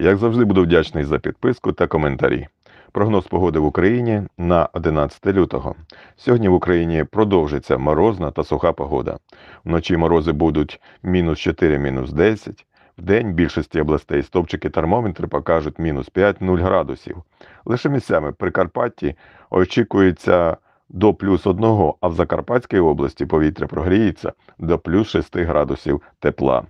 Як завжди, буду вдячний за підписку та коментарі. Прогноз погоди в Україні на 11 лютого. Сьогодні в Україні продовжиться морозна та суха погода. Вночі морози будуть мінус 4, мінус 10. В день більшості областей стовпчики термометри покажуть мінус 5-0 градусів. Лише місцями в Прикарпатті очікується до плюс 1, а в Закарпатській області повітря прогріється до плюс 6 градусів тепла.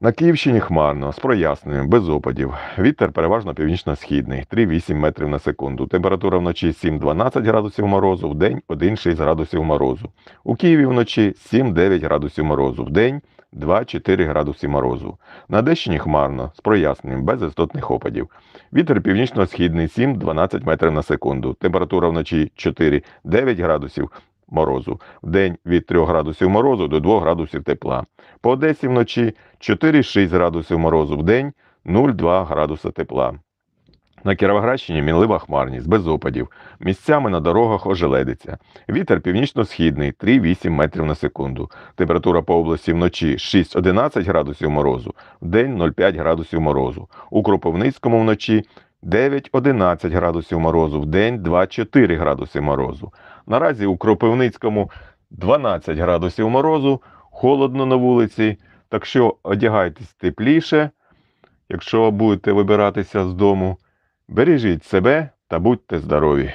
На Київщині хмарно, з проясненням, без опадів. Вітер переважно північно-східний, 3-8 метрів на секунду. Температура вночі 7-12 градусів морозу, в день 1-6 градусів морозу. У Києві вночі 7-9 градусів морозу, в день 2-4 градуси морозу. На Одещині хмарно, з проясненням, без істотних опадів. Вітер північно-східний 7-12 метрів на секунду. Температура вночі 4-9 градусів морозу, в від 3 градусів морозу до 2 градусів тепла. По Одесі вночі 4-6 градусів морозу, в день 0,2 градуса тепла. На Кіровоградщині мінлива хмарність, без опадів. Місцями на дорогах ожеледиться. Вітер північно-східний 3-8 метрів на секунду. Температура по області вночі 6-11 градусів морозу, в день 0,5 градусів морозу. У Кропивницькому вночі 9-11 градусів морозу, в день 2-4 градуси морозу. Наразі у Кропивницькому 12 градусів морозу, холодно на вулиці, так що одягайтесь тепліше, якщо будете вибиратися з дому. Бережіть себе та будьте здорові!